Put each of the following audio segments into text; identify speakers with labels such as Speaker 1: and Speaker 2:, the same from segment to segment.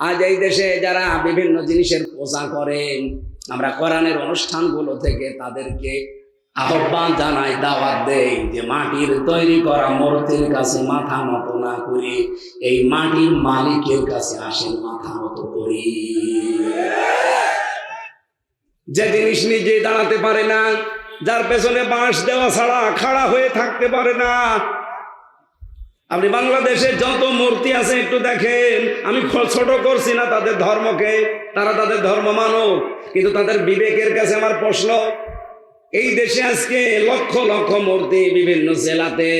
Speaker 1: আজ এই দেশে যারা বিভিন্ন জিনিসের পূজা করেন, আমরা কোরআনের অনুষ্ঠানগুলো থেকে তাদেরকে আহ্বান জানাই, দাওয়াত দেই যে মাটির তৈরি করা মূর্তির কাছে মাথা নত না করি, এই মাটির মালিকের কাছে আসেন মাথা নত করি। যে জিনিস নিজে দাঁড়াতে পারে না, যার পেছনে বাঁশ দেওয়া ছাড়া খাড়া হয়ে থাকতে পারে না আপনি বাংলাদেশে যত মূর্তি আছে, একটু দেখেন। আমি ছোট করছি না, তাদের ধর্মকে। তারা তাদের ধর্ম মানব কিন্তু তাদের বিবেকের কাছে আমার প্রশ্ন, এই দেশে আজকে লক্ষ লক্ষ মূর্তি বিভিন্ন জেলাতে,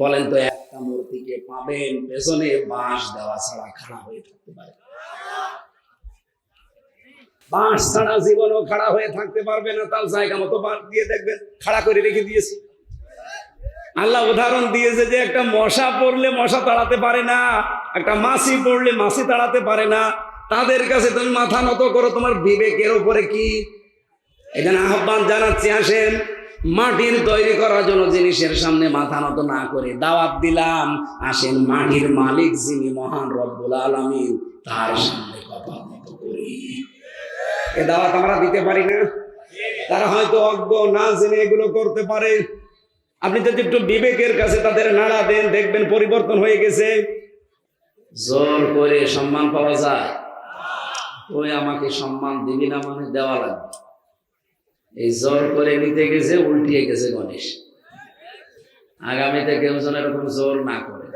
Speaker 1: বলেন তো একটা মূর্তিকে পাবেন, পেছনে বাঁশ দেওয়া ছাড়া খাড়া হয়ে থাকতে পারে। বাঁশ ছাড়া জীবনও খাড়া হয়ে থাকতে পারবে না তার জায়গা মতো বাঁশ দিয়ে দেখবেন, খাড়া করে রেখে দিয়েছে। আল্লাহ উদাহরণ দিয়েছে যে একটা মশা পড়লে মশা তাড়াতে পারে না, একটা মাছি পড়লে মাছি তাড়াতে পারে না। তাদের কাছে তুমি মাথা নত করো, তোমার বিবেকের উপরে কি? এখানে আহ্বান জানাচ্ছি, আসেন। মাটির তৈরি করার জন্য জিনিসের সামনে মাথা নত না করে দাওয়াত দিলাম। আসেন, মাটির মালিক যিনি মহান রব্বুল আলমিন, তার সামনে কথা মতো করি। এ দাওয়াত আমরা দিতে পারি না। তারা হয়তো অজ্ঞ, না জেনে এগুলো করতে পারে। আপনি যদি একটু বিবেকের কাছে তাদের নাড়া দেন, দেখবেন পরিবর্তন হয়ে গেছে। জোর করে সম্মান পাওয়া যায়। ওই আমাকে সম্মান দিবি না মানে দেওয়া লাগবে। এই জোর করে নিতে গেছে, উল্টিয়ে গেছে গণেশ। আগামীতে কেউ যেন এরকম জোর না করে।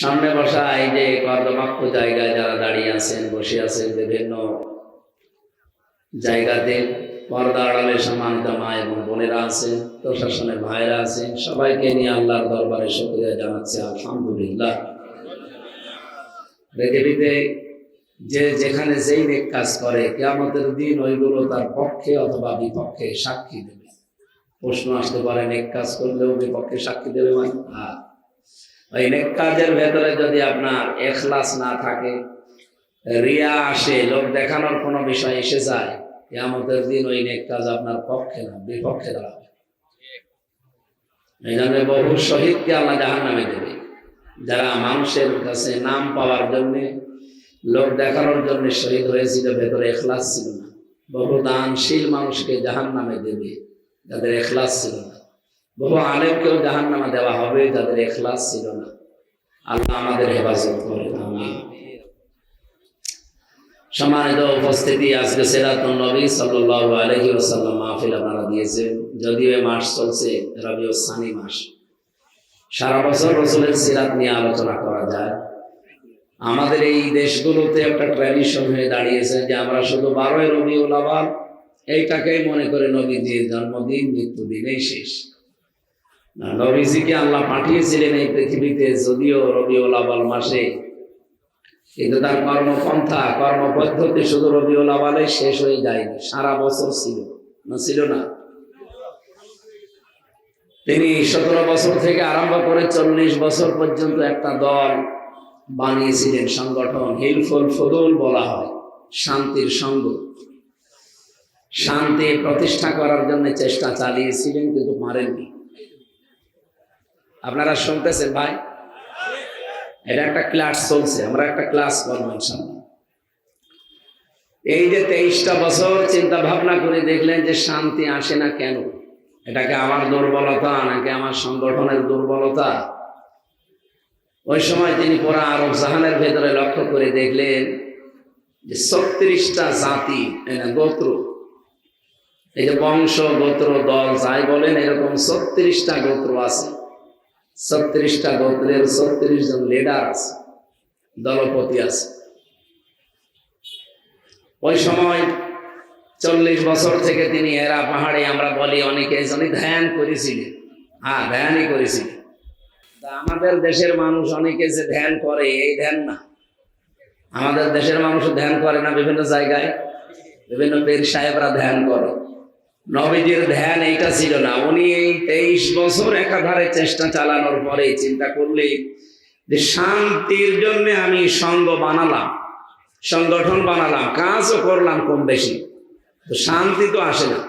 Speaker 1: সামনে বসা এই যে কর্দমাক্ষ জায়গায় যারা দাঁড়িয়ে আছেন, বসে আছেন বিভিন্ন জায়গাতে পর্দা আড়ালে সম্মানিত মা এবং বোনেরা আছেন প্রশাসনের ভাইরা আছেন সবাইকে নিয়ে আল্লাহর দরবারে শুক্রিয়া জানাচ্ছি, আলহামদুলিল্লাহ। পৃথিবীতে যে যেখানে যেই নেক কাজ করে, কেয়ামতের দিন ওইগুলো তার পক্ষে অথবা বিপক্ষে সাক্ষী দেবে। প্রশ্ন আসতে পারে, নেক কাজ করলেও বিপক্ষে সাক্ষী দেবে ভাই? হ্যাঁ। ওই নেক কাজের ভেতরে যদি আপনার এখলাস না থাকে, রিয়া আসে, লোক দেখানোর কোনো বিষয় এসে যায় কেয়ামতের দিন ওই নেক কাজ আপনার পক্ষে না, বিপক্ষে দাঁড়াবে। এই জন্য বহু শহীদকে আল্লাহ জাহান নামে দেবে। যারা মানুষের কাছে নাম পাওয়ার জন্য, লোক দেখানোর জন্য শহীদ হয়েছিল, ভেতরে এখলাস ছিল না। বহু দানশীল মানুষকে জাহান নামে দেবে, যাদের এখলাস ছিল না। বহু আলেমকেও জাহান নামে দেওয়া হবে, যাদের এখলাস ছিল না। আল্লাহ আমাদের হেফাজত করে, আমিন। সম্মানিত উপস্থিতি, আজকে সেরাতুল নবী সাল্লাল্লাহু আলাইহি ওয়াসাল্লাম মাহফিল আপনারা দিয়েছেন। যদিও এ মাস চলছে রবিউ সানি মাস। সারা বছর রসুলের সিরাত নিয়ে আলোচনা করা যায়। আমাদের এই দেশগুলোতে একটা ট্র্যাডিশন হয়ে দাঁড়িয়েছে যে আমরা শুধু বারোই রবিউল আবাল এইটাকেই মনে করে নবীজির জন্মদিন মৃত্যুদিন এই শেষ। নবীজিকে আল্লাহ পাঠিয়েছিলেন এই পৃথিবীতে, যদিও রবিউল আবাল মাসে কিন্তু তার কর্মপন্থা, কর্মপদ্ধতি শুধু রবিউল আবালে শেষ হয়ে যায়নি, সারা বছর ছিল। না ছিল না। তিনি সতেরো বছর থেকে আরম্ভ করে চল্লিশ বছর পর্যন্ত একটা দল বানিয়েছিলেন, সংগঠন, হিলফুল ফদুল বলা হয়, শান্তির সঙ্গ। শান্তি প্রতিষ্ঠা করার জন্য চেষ্টা চালিয়েছিলেন, কিন্তু পারেননি আপনারা শুনতেছেন ভাই? এটা একটা ক্লাস চলছে, আমরা একটা ক্লাস করব এই যে তেইশটা বছর চিন্তা ভাবনা করে দেখলেন যে শান্তি আসে না কেন? এটাকে আমার দুর্বলতা নাকি আমার সংগঠনের দুর্বলতা? ওই সময় তিনি পুরা আরব জাহানের ভেতরে লক্ষ্য করে দেখলেন যে ছত্রিশটা জাতি গোত্র, এই যে বংশ, গোত্র, দল, যাই বলেন, এরকম ছত্রিশটা গোত্র আছে। ছত্রিশটা গোত্রের ছত্রিশ জন লিডার আছে, দলপতি আছে। ওই সময় চল্লিশ বছর থেকে তিনি এরা পাহাড়ে, আমরা বলি অনেকে ধ্যান করেছিলেন। হ্যাঁ ধ্যানই করেছিলেন। তা আমাদের দেশের মানুষ অনেকে যে ধ্যান করে, এই ধ্যান না। আমাদের দেশের মানুষ ধ্যান করে না বিভিন্ন জায়গায়। বিভিন্ন পীর সাহেবরা ধ্যান করে। নবীজির ধ্যান এইটা ছিল না। উনি এই তেইশ বছর একাধারে চেষ্টা চালানোর পরে চিন্তা করলে যে শান্তির জন্য আমি সঙ্গ বানালাম, সংগঠন বানালাম, কাজও করলাম কম বেশি। তো শান্তি তো আসে না।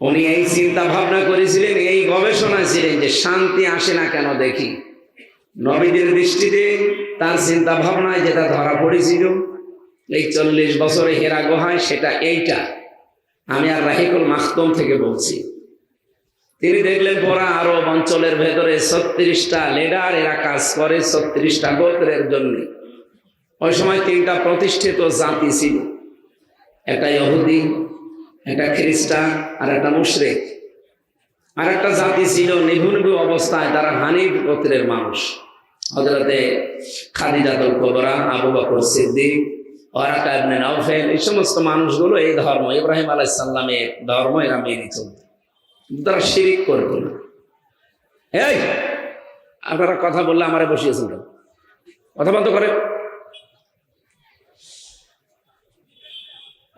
Speaker 1: উনি এই চিন্তা ভাবনা করেছিলেন, এই গবেষণায় ছিলেন যে শান্তি আসে না কেন দেখি। নবীদের দৃষ্টিতে তার চিন্তা ভাবনায় যেটা ধরা পড়েছিল, এই চল্লিশ বছরে হেরা গোহায় সেটা এইটা। আমি আর রাহিকুল মাখতম থেকে বলছি। তিনি দেখলেন পরা আরব অঞ্চলের ভেতরে ছত্রিশটা লিডার এরা কাজ করে, ছত্রিশটা গোত্রের জন্য। ওই সময় তিনটা প্রতিষ্ঠিত জাতি ছিল। একটা ইহুদি, একটা খ্রিস্টান, আর একটা মুশরেক। আর একটা জাতি ছিল নিভুনভু অবস্থায় তারা হানিফ গোত্রের মানুষ। হজরতে Khadijatul Kubra, Abu Bakr Siddique এই সমস্ত মানুষগুলো এই ধর্ম, ইব্রাহিম আলাইহিস সালামের ধর্ম এরা মেনে চলত তারা শিরিক করত না। এই, আপনারা কথা বললে আমারে বসিয়েছেন কথা বলতে করে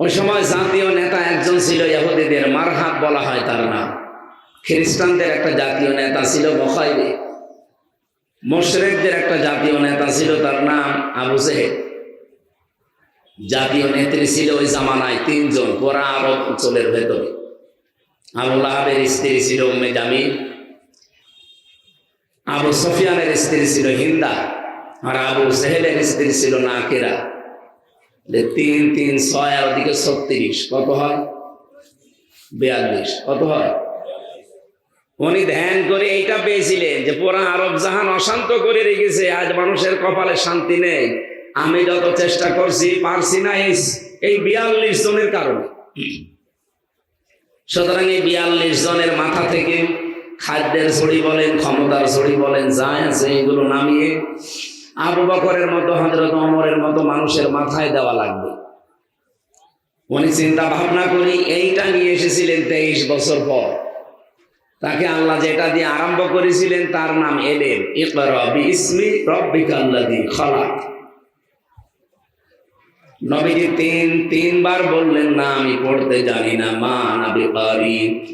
Speaker 1: ওই সময় জাতীয় নেতা একজন ছিল, ইহুদিদের মারহাব বলা হয় তার নাম। খ্রিস্টানদের একটা জাতীয় নেতা ছিল বখাইবে মোশরেকদের একটা জাতীয় নেতা ছিল তার নাম আবু সেহেদ জাতীয় নেত্রী ছিল ওই জামানায় তিনজন গোরা আরব অঞ্চলের ভেতরে। আবুল আহাবের স্ত্রী ছিল উম্মে জামিল। আবু সফিয়ানের স্ত্রী ছিল হিন্দা আর আবু সেহেলের স্ত্রী ছিল নাকেরা। তিন তিন, ছয় আর ওদিকে ছত্রিশ। কত হয়? বিয়াল্লিশ। কত হয়? উনি ধ্যান করে এইটা পেয়েছিলেন যে পুরা আরব জাহান অশান্ত করে রেখেছে। আজ মানুষের কপালে শান্তি নেই। আমি যত চেষ্টা করছি, পারছি না এই বিয়াল্লিশ জনের কারণে। সুতরাং এই বিয়াল্লিশ জনের মাথা থেকে খাদ্যের ছড়ি বলেন, ক্ষমতার ছড়ি বলেন, যা আছে এগুলো নামিয়ে আবু বকরের মতো হজরত অমরের মতো মানুষের মাথায় দেওয়া লাগবে। উনি চিন্তা ভাবনা করি, এইটা নিয়ে এসেছিলেন তেইশ বছর পর। তাকে আল্লাহ যেটা দিয়ে আরম্ভ করেছিলেন, তার নাম এলেন, ইকরা বিইসমি রব্বিকাল্লাযী খালাক। নবীজি তিন, তিনবার বললেন, না, আমি পড়তে জানি না। মা, নাবি পারি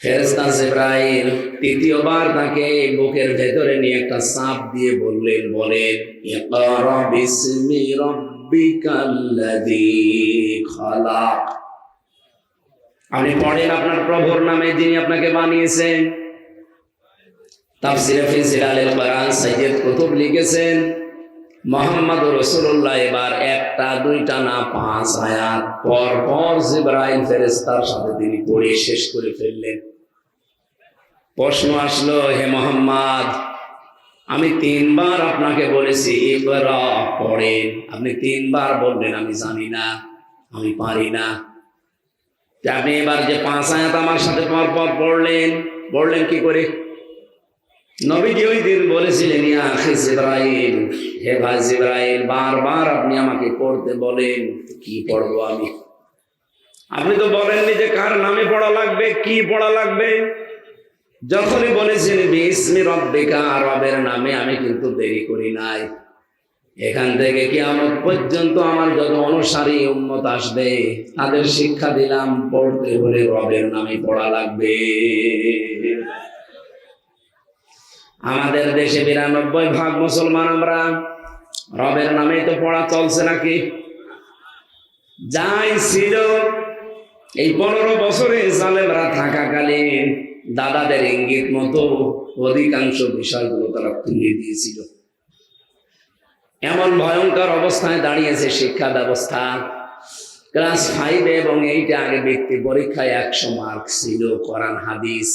Speaker 1: ফেরেস্তা জিব্রাইল তৃতীয়বার তাকে বুকের ভেতরে নিয়ে একটা সাপ দিয়ে বললেন, বলেন আপনি পড়েন আপনার প্রভুর নামে যিনি আপনাকে বানিয়েছেন। তাফসিরে ফিজিল আল কোরআন সাইয়্যিদ কুতুব লিখেছেন মোহাম্মদ রসুল্লাহ এবার একটা, দুইটা না, পাঁচ আয়াত। পর পর জিব্রাইল ফেরেস্তার সাথে তিনি পড়ে শেষ করে ফেললেন। প্রশ্ন আসলো, হে মোহাম্মদ, আমি তিনবার আপনাকে বলেছি এবার পড়েন। আপনি তিনবার বললেন আমি জানি না, আমি পারি না। আপনি এবার যে পাঁচ আয়াত আমার সাথে পর পর পড়লেন পড়লেন কি করে? নবীজি ওই দিন বলেছিলেন জিব্রাইল, হে ভাই জিব্রাইল, বারবার আপনি আমাকে পড়তে বলেন, কি পড়ব আমি? আপনি তো বলেননি যে কার নামে পড়া লাগবে, কি পড়া লাগবে। যখনই বলেছেন, বিসমি রব্বিকা, রবের নামে আমি কিন্তু দেরি করি নাই। এখান থেকে কি আমার পর্যন্ত আমার যত অনুসারী উন্মত আসবে, তাদের শিক্ষা দিলাম, পড়তে হলে রবের নামে পড়া লাগবে। আমাদের দেশে বিরানব্বই ভাগ মুসলমান আমরা। রবের নামে তো পড়া চলছে নাকি? যাই ছিল, এই পনেরো বছরে জালেমরা থাকাকালীন দাদাদের ইঙ্গিত মতো অধিকাংশ বিষয়গুলো তারা তুলে দিয়েছিল। এমন ভয়ঙ্কর অবস্থায় দাঁড়িয়েছে শিক্ষা ব্যবস্থা। ক্লাস ফাইভে এবং এইটা আগে ব্যক্তি পরীক্ষায় একশো মার্ক ছিল, কোরআন, হাদিস।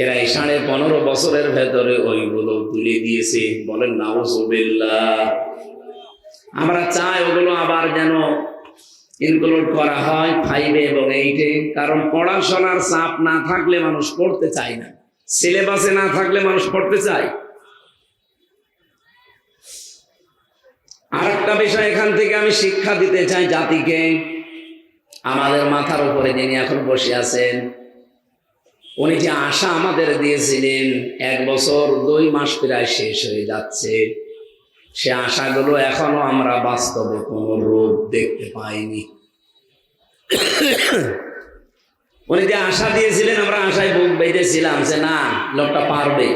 Speaker 1: এরা এই সাড়ে পনেরো বছরের ভেতরে ওইগুলো তুলে দিয়েছে। বলেন, নাউজুবিল্লাহ। আমরা চাই ওগুলো আবার যেন ইনক্লুড করা হয় ফাইভে এবং এইটে কারণ পড়াশোনার চাপ না থাকলে মানুষ পড়তে চায় না। সিলেবাসে না থাকলে মানুষ পড়তে চায়। আর একটা বিষয়, এখান থেকে আমি শিক্ষা দিতে চাই জাতিকে। আমাদের মাথার উপরে যিনি এখন বসে আছেন উনি যে আশা আমাদের দিয়েছিলেন, এক বছর দুই মাস প্রায় শেষ হয়ে যাচ্ছে। সে আশাগুলো এখনও আমরা বাস্তবে কোনো রূপ দেখতে পাইনি। উনি যে আশা দিয়েছিলেন, আমরা আশায় বুক বেঁধেছিলাম যে না, লোকটা পারবে।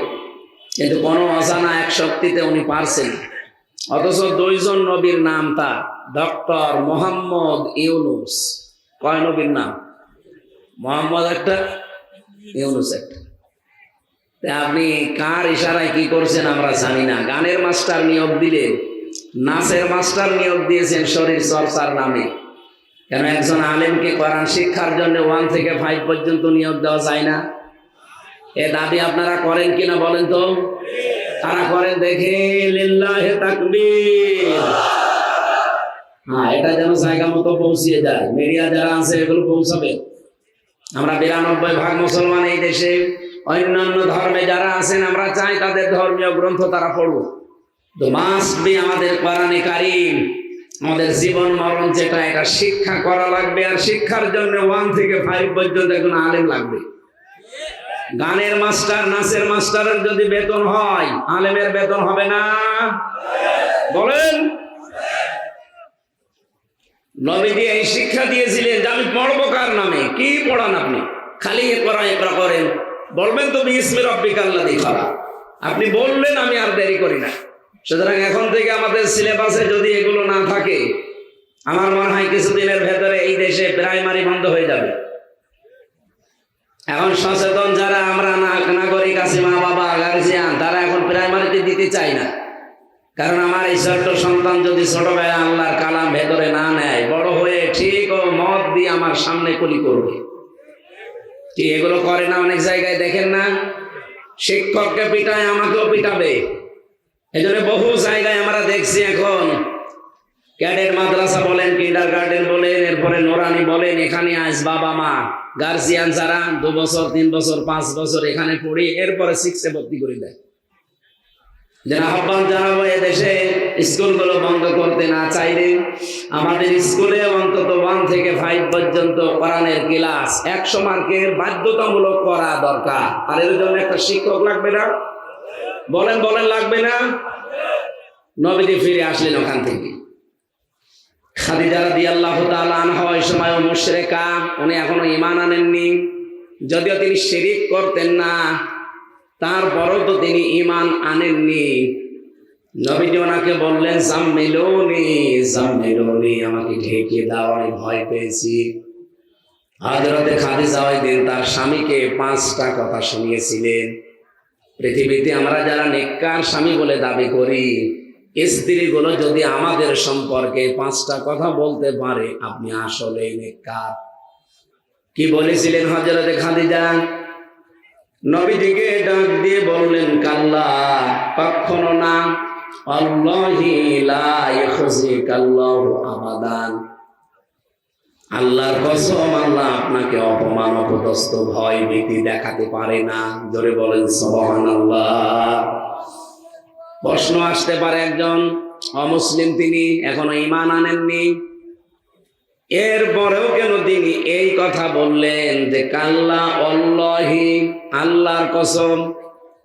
Speaker 1: কিন্তু কোনো অজানা এক শক্তিতে উনি পারছেন অথচ দুইজন নবীর নাম তার, ডক্টর মোহাম্মদ ইউনুস। কয় নবীর নাম? মোহাম্মদ একটা আপনি কার ইশারায় কি করছেন আমরা জানি না। গানের মাস্টার নিয়োগ দিলে, নাচের মাস্টার নিয়োগ দিয়েছেন শরীর চর্চার নামে। কেন একজন আলেমকে কোরআন শিক্ষার জন্য ওয়ান থেকে ফাইভ পর্যন্ত নিয়োগ দেওয়া যায় না? এ দাবি আপনারা করেন কিনা বলেন তো? তারা করেন দেখে হ্যাঁ এটা যেন জায়গা মতো পৌঁছিয়ে যায়। মিডিয়া যারা আছে, এগুলো পৌঁছাবে। আমরা বিরানব্বই ভাগ মুসলমান এই দেশে, অন্যান্য ধর্মে যারা আছেন, আমরা চাই তাদের ধর্মীয় গ্রন্থ তারা পড়ুক। তো মাস্ট আমাদের কোরআনে কারিম, আমাদের জীবন মরণ যেটা, এটা শিক্ষা করা লাগবে, আর শিক্ষার জন্য ওয়ান থেকে ফাইভ পর্যন্ত এখন আলেম লাগবে। গানের মাস্টার, নাচের মাস্টারের যদি বেতন হয়, আলেমের বেতন হবে না। বলেন। নবীজি এই শিক্ষা দিয়েছিলেন যে আমি পড়ব কার নামে? কি পড়ান আপনি? খালি একরা একরা করেন। বলবেন তো ইসমের রব্বিক আল্লাহ খালা আপনি বললেন, আমি আর দেরি করি না। সুতরাং এখন থেকে আমাদের সিলেবাসে যদি এগুলো না থাকে, আমার মনে হয় কিছুদিনের ভেতরে এই দেশে প্রাইমারি বন্ধ হয়ে যাবে। এখন সচেতন যারা আমরা নাগরিক আছি মা বাবা গার্জিয়ান, তারা এখন প্রাইমারিতে দিতে চাই না। কারণ আমার এই ছোট্ট সন্তান যদি ছোটবেলায় আল্লাহর কালাম ভেতরে না নেয়, বড় হয়ে ঠিক ও মত দিয়ে আমার সামনে কলি করবে। কি এগুলো করে না অনেক জায়গায় দেখেন না? শিক্ষককে পিটায়, আমাকেও পিটাবে। এই জন্য বহু জায়গায় আমরা দেখছি এখন, ক্যাডেট মাদ্রাসা বলেন কিন্ডার গার্ডেন বলেন, এরপরে নোরানি বলেন, এখানে আজ বাবা মা, গার্জিয়ান যারা দু বছর, তিন বছর, পাঁচ বছর এখানে পড়ি, এরপরে সিক্সে ভর্তি করে দেয়। যেন আহ্বান জানাব এদেশে স্কুলগুলো বন্ধ করতে না চাইলে, আমাদের স্কুলে অন্তত ওয়ান থেকে ফাইভ পর্যন্ত কোরআনের ক্লাস একশো মার্কের বাধ্যতামূলক করা দরকার। আর এর জন্য একটা শিক্ষক লাগবে না? বলেন বলেন, লাগবে না? নবীজি ফিরে আসলেন ওখান থেকে। খাদিজা রাদিয়াল্লাহু তাআলা আনহা ওই সময় মুশরিকা, উনি এখনও ঈমান আনেননি। যদিও তিনি শিরিক করতেন না তারপরও তো তিনি ইমান আনেননি। নবীজি ওনাকে বললেন, জাম্মিলুনি জাম্মিলুনি, আমাকে ঢেকে দাও, আমি ভয় পেয়েছি। হযরতে খাদিজা ওই দিন তার স্বামীকে পাঁচটা কথা শুনিয়েছিলেন। পৃথিবীতে আমরা যারা নেককার স্বামী বলে দাবি করি, স্ত্রীগুলো যদি আমাদের সম্পর্কে পাঁচটা কথা বলতে পারে, আপনি আসলে নেককার। কি বলেছিলেন হজরতে খাদিজা? নবীজিকে ডাক দিয়ে বললেন, কাল্লা, কখনো না। আল্লাহি আল্লাহর কসম, আল্লাহ আপনাকে অপমান, অপদস্থ, ভয়, ভীতি দেখাতে পারে না। জোরে বলেন, সুবহানাল্লাহ। প্রশ্ন আসতে পারে একজন। অমুসলিম তিনি এখনও ইমান আনেননি। এরপরেও কেন তিনি এই কথা বললেন যে, কাল্লা অল্লাহি, আল্লাহর কসম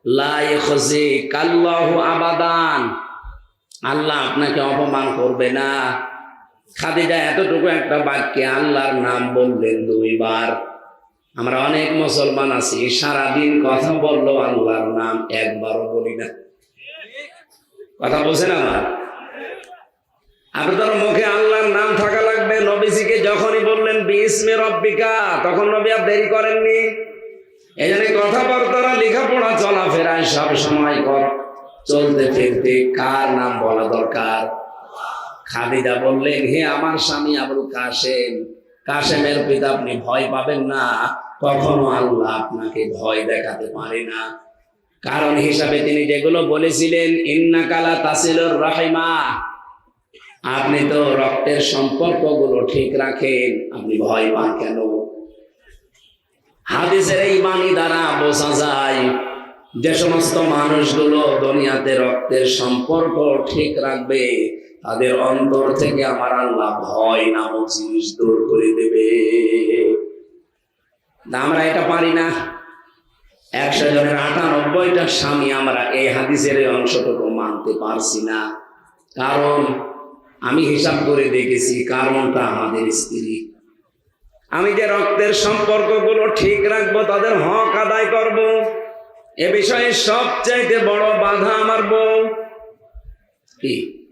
Speaker 1: লাই খসি কাল্লাহু আবাদান। আল্লাহ আপনাকে অপমান করবে না। খাদিজা এতটুকু একটা বাক্যে আল্লাহর নাম বললেন দুইবার। আমরা অনেক মুসলমান আছি, সারাদিন কথা বলল আল্লাহর নাম একবারও বলি না। কথা বলছেন আমার আপনার মুখে আল্লাহর নাম থাকা লাগবে নবীজিকে যখনই বললেন, বিসমে রব্বিকা তখন নবী আর দেরি করেননি। এই জন্য কথাবার্তারা, লেখাপড়া, চলাফেরায় সব সময় কর, চলতে ফিরতে কার নাম বলা দরকার? খাদিজা বললেন, হে আমার স্বামী আবুল কাসেম কাসেমের পিতা আপনি ভয় পাবেন না। কখনো আল্লাহ আপনাকে ভয় দেখাতে পারে না। কারণ হিসাবে তিনি যেগুলো বলেছিলেন ইন্নাকালা তাসিলুর রাহিমা আপনি তো রক্তের সম্পর্কগুলো ঠিক রাখেন, আপনি ভয় পান কেন? হাদিসের এই বাণী দ্বারা বোঝা যায়, যে সমস্ত মানুষগুলো দুনিয়াতে রক্তের সম্পর্ক ঠিক রাখবে, তাদের অন্তর থেকে আমার আল্লাহ ভয় নামক জিনিস দূর করে দেবে। আমরা এটা পারি না। একশো জনের আটানব্বইটা স্বামী আমরা এই হাদিসের অংশটুকু মানতে পারছি না। কারণ আমি হিসাব করে দেখেছি কারণটা আমাদের স্ত্রী। আমি যে রক্তের সম্পর্কগুলো ঠিক রাখব, তাদের হক আদায় করব। এ বিষয়ে সবচাইতে বড় বাধা আমার বউ। কি?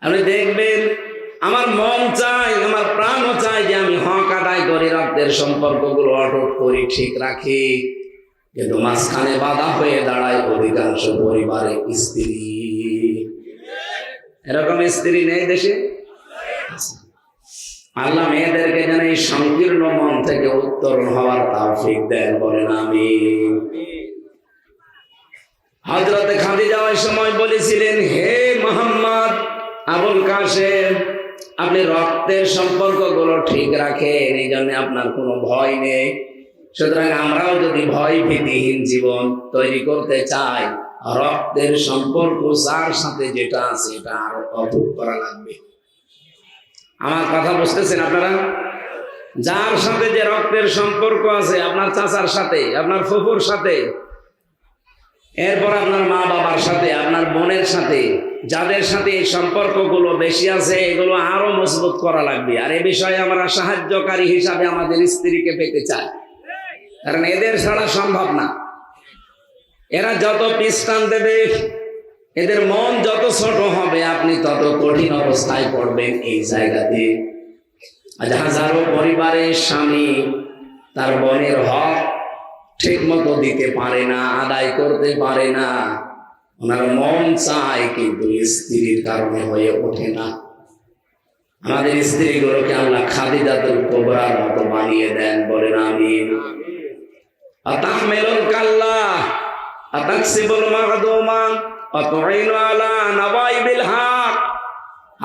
Speaker 1: আপনি দেখবেন, আমার মন চাই আমার প্রাণও চাই যে আমি হক আদায় করি রক্তের সম্পর্কগুলো অটুট করি ঠিক রাখি। কিন্তু মাঝখানে বাধা হয়ে দাঁড়ায় অধিকাংশ পরিবারে স্ত্রী। এরকম স্ত্রী নেই দেশে? আল্লাহ মেয়েদেরকে যেন এই সংকীর্ণ মন থেকে উত্তরণ হওয়ার তাওফিক দেন, বলেন আমি হজরতে খাদি যাওয়ার সময় বলেছিলেন, হে মোহাম্মদ আবুল কাসেম আপনি রক্তের সম্পর্কগুলো ঠিক রাখেন এই জন্য আপনার কোনো ভয় নেই। সুতরাং আমরাও যদি ভয় ভীতিহীন জীবন তৈরি করতে চাই রক্তের সম্পর্ক যার সাথে যেটা আছে এটা আরও অটুট করা লাগবে। আমার কথা বুঝতেছেন আপনারা? যার সাথে যে রক্তের সম্পর্ক আছে, আপনার চাচার সাথে, আপনার ফুফুর সাথে, এরপর আপনার মা বাবার সাথে, আপনার বোনের সাথে, যাদের সাথে এই সম্পর্কগুলো বেশি আছে, এগুলো আরও মজবুত করা লাগবে। আর এ বিষয়ে আমরা সাহায্যকারী হিসাবে আমাদের স্ত্রীকে পেতে চাই। কারণ এদের ছাড়া সম্ভব না। এরা যত পিস্টান দেবে, এদের মন যত ছোট হবে, আপনি তত কঠিন অবস্থায় পড়বেন এই জায়গাতে। আজ হাজারো পরিবারের স্বামী তার বোনের হক ঠিক মতো দিতে পারে না, আদায় করতে পারে না। ওনার মন চায় কিন্তু স্ত্রীর কারণে হয়ে ওঠে না। আমাদের স্ত্রীগুলোকে আল্লাহ খাদিজাতুল কোবরার মতো বানিয়ে দেন, বলেন আমিন। আতাহমেলুল কাল্লা। আতাকসিবুল মাহদুমা অতআইনু আলা নওয়াইবিল হক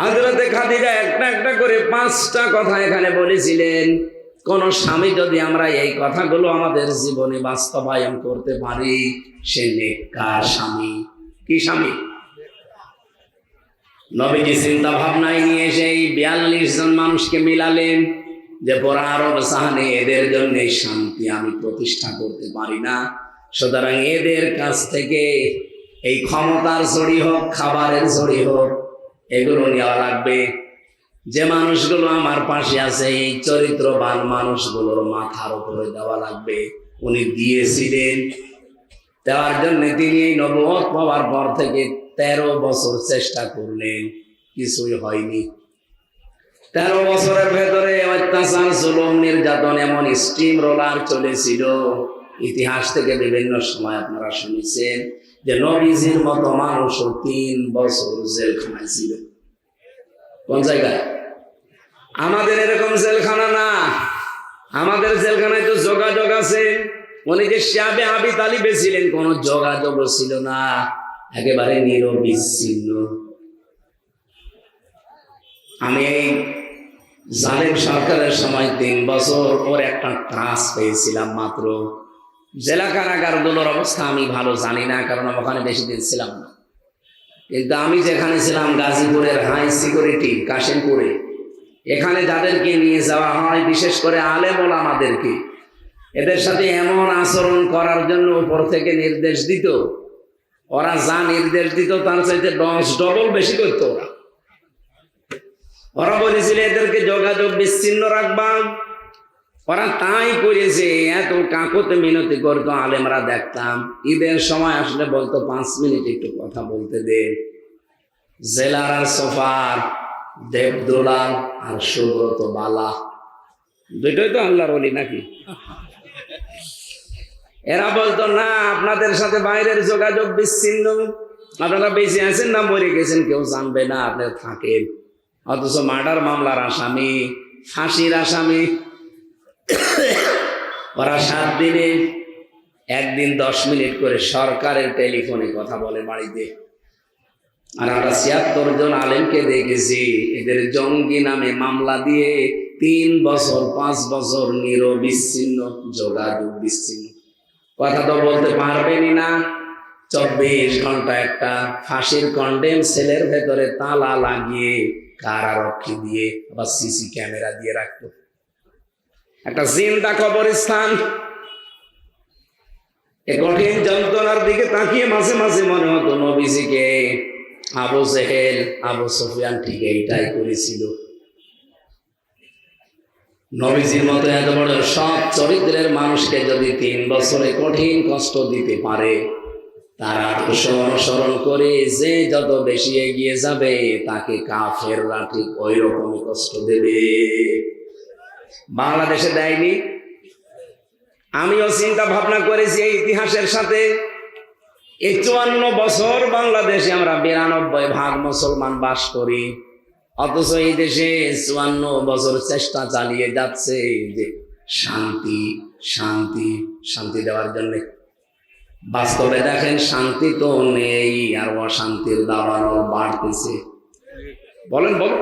Speaker 1: হযরতে খাদিজা একটা একটা করে পাঁচটা কথা এখানে বলেছিলেন। কোন স্বামী যদি আমরা এই কথাগুলো আমাদের জীবনে বাস্তবায়ন করতে পারি, সে নেককার স্বামী। কি স্বামী? নবীজি চিন্তা ভাবনায় নিয়ে সেই বিয়াল্লিশ জন মানুষকে মিলালেন যে পরা আরব সাহানে এদের জন্য শান্তি আমি প্রতিষ্ঠা করতে পারি না। সুতরাং এদের কাছ থেকে এই ক্ষমতার ছড়ি হোক, খাবারের ছড়ি হোক, এগুলো নেওয়া লাগবে। যে মানুষগুলো আমার পাশে আছে, এই চরিত্রবান মানুষগুলোর মাথার উপরে দেওয়া লাগবে। উনি দিয়েছিলেন। দেওয়ার জন্য তিনি এই নবত পাওয়ার পর থেকে তেরো বছর চেষ্টা করলেন। কিছুই হয়নি। তেরো বছরের ভেতরে অত্যাচার, জুলুম, নির্যাতন, এমন স্টিম রোলার চলেছিল। ইতিহাস থেকে বিভিন্ন সময় আপনারা শুনেছেন যে নবীজির মতো মানুষও তিন বছর জেলখানায় ছিল। কোন জায়গায়? আমাদের এরকম জেলখানা না। আমাদের জেলখানায় তো যোগাযোগ আছে। উনি যে শ্যাবে আবি তালিবে ছিলেন, কোন যোগাযোগ ছিল না। একেবারে নিরবিচ্ছিন্ন। আমি এই জালেম সরকারের সময় তিন বছর ওর একটা ট্রাস পেয়েছিলাম মাত্র। জেলা কারাগারগুলোর অবস্থা আমি ভালো জানি না, কারণ আমি ওখানে বেশি দিন ছিলাম না। কিন্তু আমি যেখানে ছিলাম, গাজীপুরের হাই সিকিউরিটি, কাশিমপুরে, এখানে যাদেরকে নিয়ে যাওয়া হয়, বিশেষ করে আলেমল আমাদেরকে এদের সাথে এমন আচরণ করার জন্য উপর থেকে নির্দেশ দিত। ওরা যা নির্দেশ দিত, তার চাইতে দশ ডবল বেশি করতো ওরা। ওরা বলেছিল, এদেরকে যোগাযোগ বিচ্ছিন্ন রাখবা। ওরা তাই করেছে এত কাকতে মিনতি করতো, আলেমরা দেখতাম। ঈদের সময় আসলে বলতো, পাঁচ মিনিট একটু কথা বলতে দে। জেলার আর সোফার দেবদোলা আর সুব্রত বালা। দুটোই তো আল্লাহর অলি নাকি? এরা বলতো, না, আপনাদের সাথে বাইরের যোগাযোগ বিচ্ছিন্ন। আপনারা বেঁচে আছেন না, মরে গেছেন, কেউ জানবে না, আপনি থাকেন। অথচ মার্ডার মামলার আসামি, ফাঁসির আসামি ওরা সাত দিনে, একদিন দশ মিনিট করে সরকারের টেলিফোনে কথা বলে বাড়িতে। আর আমরা ছিয়াত্তর জন আলেমকে দেখেছি, এদের জঙ্গি নামে মামলা দিয়ে তিন বছর, পাঁচ বছর নিরবিচ্ছিন্ন, যোগাযোগ বিচ্ছিন্ন। কথা তো বলতে পারবেনই না। চব্বিশ ঘণ্টা একটা ফাঁসির কন্ডেম সেলের ভেতরে তালা লাগিয়ে কারারক্ষী দিয়ে বা সিসি ক্যামেরা দিয়ে রাখতো। একটা জিন্দা কবরস্থান। এ কঠিন যন্ত্রণার দিকে তাকিয়ে মাঝে মাঝে মনে হতো নবীজিকে আবু জেহেল, আবু সফিয়ান ঠিক এইটাই করেছিল। নবীজির মতো এত বড় সব চরিত্রের মানুষকে যদি তিন বছরে কঠিন কষ্ট দিতে পারে, তার আদর্শ অনুসরণ করে যে যত বেশি এগিয়ে যাবে, তাকে কাফেররা ঠিক ওই রকমই কষ্ট দেবে। বাংলাদেশে দেয়নি। আমিও চিন্তা ভাবনা করেছি এই ইতিহাসের সাথে। এই চুয়ান্ন বছর বাংলাদেশে আমরা বিরানব্বই ভাগ মুসলমান বাস করি। অথচ এই দেশে চুয়ান্ন বছর চেষ্টা চালিয়ে যাচ্ছে যে শান্তি শান্তি শান্তি দেওয়ার জন্য। বাস্তবে দেখেন শান্তি তো নেই আর অশান্তির দাবানল বাড়তেছে। বলেন বলেন।